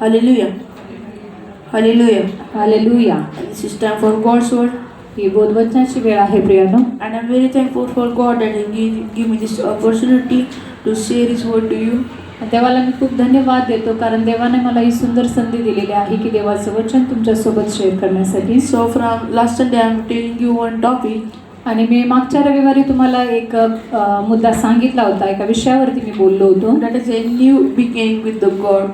Hallelujah. Hallelujah. Hallelujah This is time for God's word. ही बोधवचनाची वेळ आहे प्रियानो And I'm very thankful for God that He give, give me this opportunity to share His word to you. देवाला मी खूप धन्यवाद देतो कारण देवाने मला ही सुंदर संधी दिलेली आहे की देवाचं वचन तुमच्यासोबत शेअर करण्यासाठी So from last Sunday, I'm telling you one topic. आणि मी मागच्या रविवारी तुम्हाला एक अ, मुद्दा सांगितला होता एका विषयावरती मी बोललो होतो That is a new beginning with the God.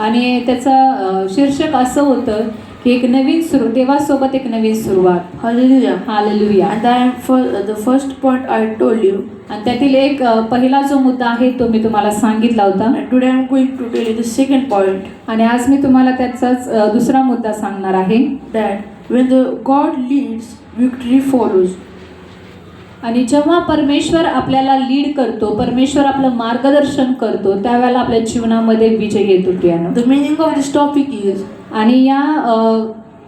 आणि त्याचं शीर्षक असं होतं की एक नवीन सुरू देवासोबत एक नवीन सुरुवात. Hallelujah hallelujah and I am for the first point I told you आणि त्यातील एक पहिला जो मुद्दा आहे तो मी तुम्हाला सांगितला होता. Today I am going to tell the second point आणि आज मी तुम्हाला त्याचाच दुसरा मुद्दा सांगणार आहे. That when the God leads victory follows आणि जेव्हा परमेश्वर आपल्याला लीड करतो परमेश्वर आपलं मार्गदर्शन करतो त्यावेळेला आपल्या जीवनामध्ये विजय येतो प्रियानो The meaning of this topic is आणि या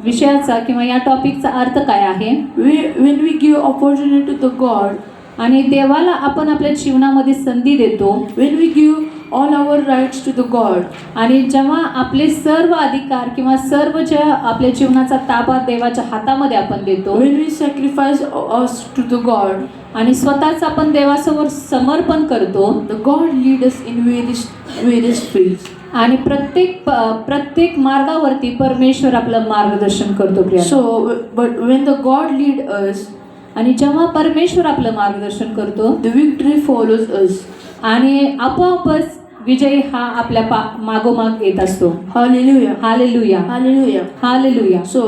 विषयाचा किंवा या टॉपिकचा अर्थ काय आहे? we, when we give opportunity to the God, आणि देवाला आपण आपल्या जीवनामध्ये संधी देतो when we give all our rights to the God, आणि जेव्हा आपले सर्व अधिकार किंवा सर्व ज्या आपल्या जीवनाचा ताबा देवाच्या हातामध्ये आपण देतो when we sacrifice us to the God, आणि स्वतःच आपण देवासमोर समर्पण करतो the God lead us in various various fields. आणि प्रत्येक प्रत्येक मार्गावरती परमेश्वर आपलं मार्गदर्शन करतो Priya So, but when the God lead us, आणि जेव्हा परमेश्वर आपलं मार्गदर्शन करतो the victory follows us. आणि आपोआपच विजय हा आपल्या मागोमाग येत असतो. Hallelujah hallelujah hallelujah hallelujah so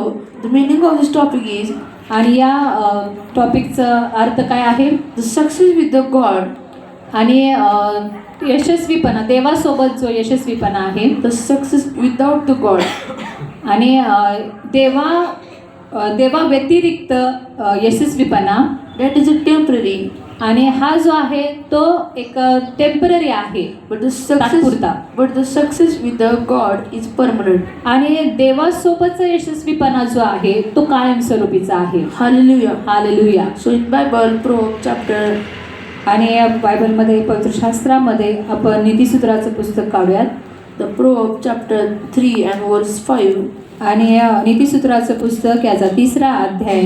the meaning of this topic is आणि या टॉपिकचं अर्थ काय आहे? The success with the God आणि यशस्वीपणा देवासोबत जो यशस्वीपणा आहे. तो सक्सेस विदाउट द गॉड आणि देवा देवा व्यतिरिक्त यशस्वीपणा. डेट इज अ टेंपररी आणि हा जो आहे तो एक टेंपररी आहे. बट द सक्सेस पुरता but the success with the God is permanent आणि देवासोबतचा यशस्वीपणा जो आहे तो कायमस्वरूपीचा आहे. Hallelujah hallelujah so in Bible pro chapter आणि बायबलमध्ये पवित्रशास्त्रामध्ये आपण नीतीसूत्राचं पुस्तक काढूयात. The pro chapter three and verse five आणि नीतीसूत्राचं पुस्तक याचा तिसरा अध्याय.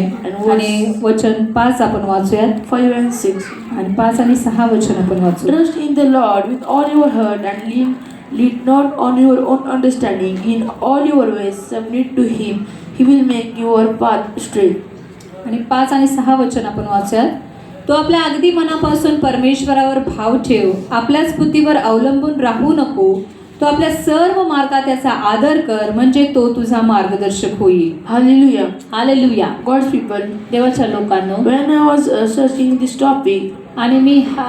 आणि वचन पाच आपण वाचूयात. फाईव्ह अँड सिक्स आणि पाच आणि सहा वचन आपण वाचू trust in the Lord with all your heart and lead lead not on your own understanding in all your ways submit to him he will make your path straight आणि पाच आणि सहा वचन आपण वाचूयात. तो आपल्या अगदी मनापासून परमेश्वरावर भाव ठेव. आपल्याच बुद्धीवर अवलंबून राहू नको. तो आपल्या सर्व मार्गात त्याचा आदर कर म्हणजे तो तुझा मार्गदर्शक होईल. हालेलुया हालेलुया गॉड पीपल देवाच्या लोकांना. टॉपिक आणि मी हा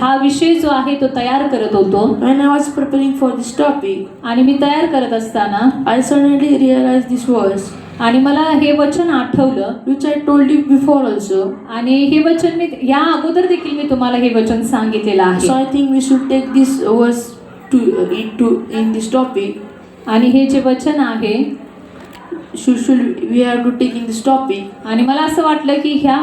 हा विषय जो आहे तो तयार करत होतो. I preparing for this topic आणि मी तयार करत असताना I suddenly realise this verse आणि मला हे वचन आठवलं. Which I told you before also आणि हे वचन मी या अगोदर देखील मी तुम्हाला हे वचन सांगितलेलं आहे. So I think we should take this verse to it to in this topic आणि हे जे वचन आहे Chushul we have to take in this topic आणि मला असं वाटलं की ह्या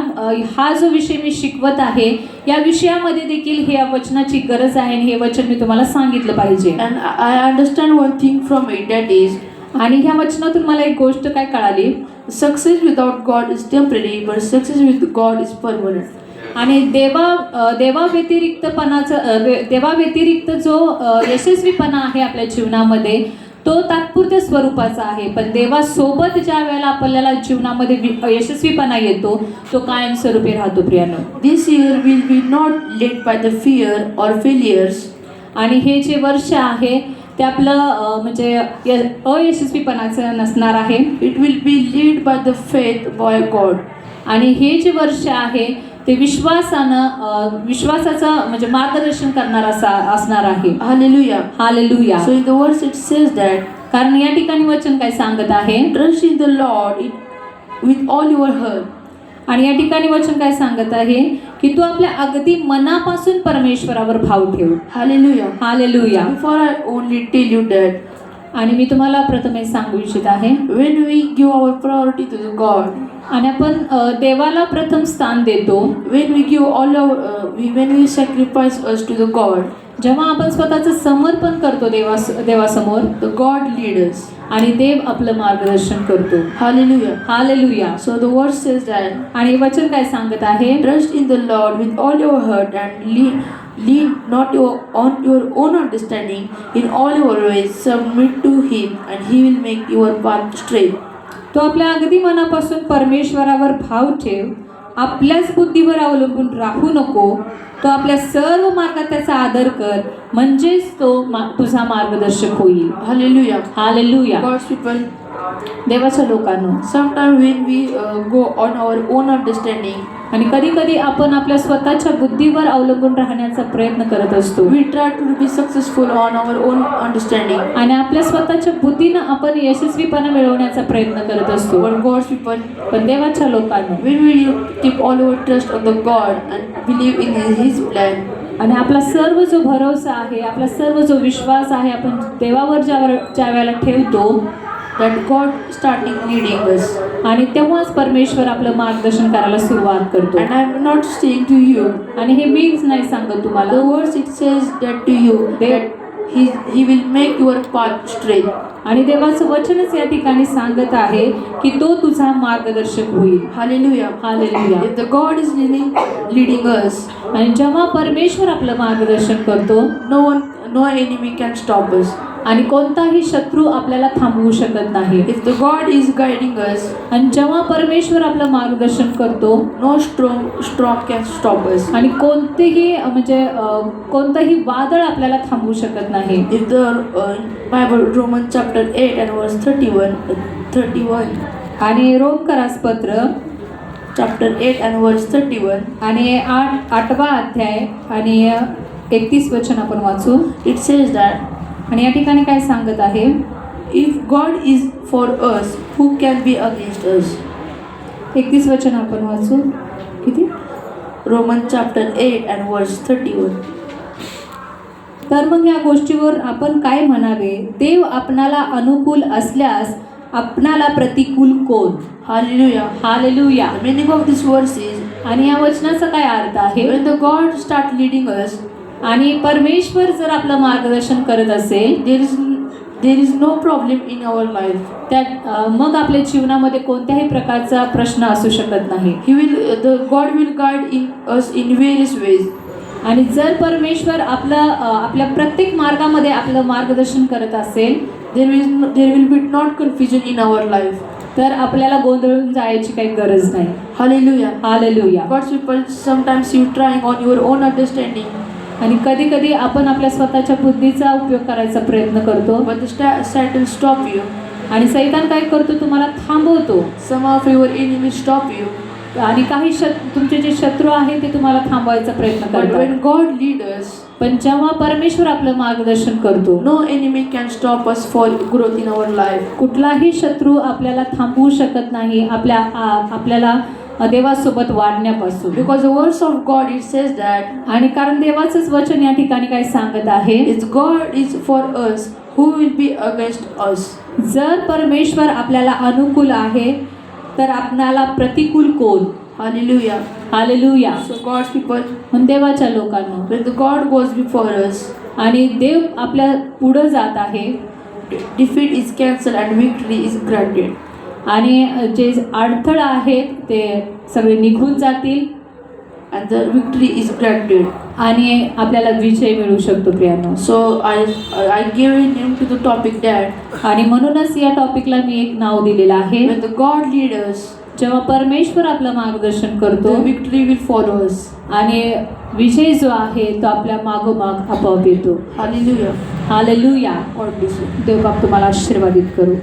हा जो विषय मी शिकवत आहे या विषयामध्ये देखील हे या वचनाची गरज आहे आणि हे वचन मी तुम्हाला सांगितलं पाहिजे. And I understand one thing from it that is आणि ह्या वचनातून मला एक गोष्ट काय कळाली? Success without God is temporary but success with God is permanent आणि देवा अ, देवा व्यतिरिक्तपणाचं अ, वे- देवा व्यतिरिक्त जो यशस्वीपणा आहे आपल्या जीवनामध्ये तो तात्पुरत्या स्वरूपाचा आहे. पण देवासोबत ज्या वेळेला आपल्याला जीवनामध्ये यशस्वीपणा येतो तो कायमस्वरूपी राहतो प्रियानो. This year will be not led by the fear or failures, आणि हे जे वर्ष आहे ते आपलं म्हणजे य- अयशस्वीपणाचं नसणार आहे. It will be led by the faith by God. आणि हे जे वर्ष आहे ते विश्वासानं विश्वासाचं म्हणजे मार्गदर्शन करणार असा असणार आहे Hallelujah. Hallelujah So in the verse it says that कारण या ठिकाणी वचन काय सांगत आहे trust in the Lord it, with all your heart. आणि या ठिकाणी वचन काय सांगत आहे की तू आपल्या अगदी मनापासून परमेश्वरावर भाव ठेव Hallelujah. Hallelujah Before I only tell you that आणि मी तुम्हाला प्रथम सांगू इच्छित आहे. When we give our priority to God आणि आपण देवाला प्रथम स्थान देतो. When we give all we when we sacrifice us to the God जेव्हा आपण स्वतःचं समर्पण करतो देवा देवासमोर द गॉड लीडर्स आणि देव आपलं मार्गदर्शन करतो. Hallelujah hallelujah so the verse is that आणि वचन काय सांगत आहे? Trust in the Lord with all your heart and lead lean not your, on your own understanding. In all your ways submit to Him, and He will make your path straight. तो आपल्या अगदी मनापासून परमेश्वरावर भाव ठेव आपल्याच बुद्धीवर अवलंबून राहू नको तो आपल्या सर्व मार्गात त्याचा आदर कर म्हणजेच तो मा- तुझा मार्गदर्शक होईल Hallelujah. हालेलुया God's people, देवाच्या लोकांनो when we uh, go on our own understanding, आणि कधी कधी आपण आपल्या स्वतःच्या बुद्धीवर अवलंबून राहण्याचा प्रयत्न करत असतो we try to be successful on our own understanding. आणि आपल्या स्वतःच्या बुद्धीनं आपण यशस्वीपणा मिळवण्याचा प्रयत्न करत असतो But God's people, पण देवाच्या लोकांनो when we keep all our trust on the God and believe in His plan, आणि आपला सर्व जो भरोसा आहे आपला सर्व जो विश्वास आहे आपण देवावर ज्या ज्या वेळेला ठेवतो that God starting leading us आणि तेव्हाच परमेश्वर आपलं मार्गदर्शन करायला सुरुवात करतो. And I am not staying to you आणि हे मीन्स नाही सांगत तुम्हाला. The words it that to you that he he will make your path straight आणि देवाचं वचनच या ठिकाणी सांगत आहे की तो तुझा मार्गदर्शक होईल. Hallelujah hallelujah the God is leading leading us आणि जेव्हा परमेश्वर आपलं मार्गदर्शन करतो no one no enemy can stop us आणि कोणताही शत्रू आपल्याला थांबवू शकत नाही. If the God is guiding us, आणि जेव्हा परमेश्वर आपलं मार्गदर्शन करतो no storm storm can stop us. आणि कोणतेही म्हणजे कोणतंही वादळ आपल्याला थांबवू शकत नाही. If the uh, Bible Romans chapter 8 and verse 31, uh, 31 आणि रोमकरास पत्र chapter 8 and verse 31 आणि आठ आठवा अध्याय आणि एकतीस वचन आपण वाचू. It says that आणि या ठिकाणी काय सांगत आहे? If God is for us who can be against us एकतीस वचन आपण वाचू. किती? Roman chapter eight and verse thirty one तर मग या गोष्टीवर आपण काय म्हणावे? देव आपणाला अनुकूल असल्यास आपणाला प्रतिकूल कोण? Hallelujah hallelujah meaning of this verse is आणि या वचनाचा काय अर्थ आहे? The God start leading us आणि परमेश्वर जर आपलं मार्गदर्शन करत असेल there is there is no problem in our life त्या मग आपल्या जीवनामध्ये कोणत्याही प्रकारचा प्रश्न असू शकत नाही. He will the God will guide in us in various ways आणि जर परमेश्वर आपलं आपल्या प्रत्येक मार्गामध्ये आपलं मार्गदर्शन करत असेल there was there will be not confusion in our life तर आपल्याला गोंधळून जायची काही गरज नाही. Hallelujah hallelujah what's people sometimes you trying on your own understanding आणि कधी कधी आपण आपल्या स्वतःच्या बुद्धीचा उपयोग करायचा प्रयत्न करतो. But the sta- Satan stop you. आणि सैतान काय करतो? तुम्हाला थांबवतो. Some of your enemies stop you. आणि काही शत तुमचे जे शत्रू आहे ते तुम्हाला थांबवायचा प्रयत्न but करतात. when God lead us पण जेव्हा परमेश्वर आपलं मार्गदर्शन करतो no enemy can stop us for growth in our life. कुठलाही शत्रू आपल्याला थांबवू शकत नाही. आपल्या आ- आपल्याला देवासोबत वाढण्यापासून. Because words of God it says that आणि कारण देवाचंच वचन या ठिकाणी काय सांगत आहे it's God is for us who will be against us जर परमेश्वर आपल्याला अनुकूल आहे तर आपणाला प्रतिकूल कोण? Hallelujah hallelujah so God people देवाच्या लोकांना गॉड वॉज बिफॉर अस आणि देव आपल्या पुढं जात आहे defeat is cancel and victory is granted आणि जे अडथळा आहेत ते सगळे निघून जातील. And the victory is granted. आणि आपल्याला विजय मिळू शकतो प्रियानो. I I gave a name to the topic that आणि म्हणूनच या टॉपिकला मी एक नाव दिलेलं आहे. God lead us जेव्हा परमेश्वर आपलं मार्गदर्शन करतो will follow us. आणि विजय जो आहे तो आपल्या मागोमाग आपोआप येतो. Hallelujah bless you. देवबाप तुम्हाला आशीर्वादित करू.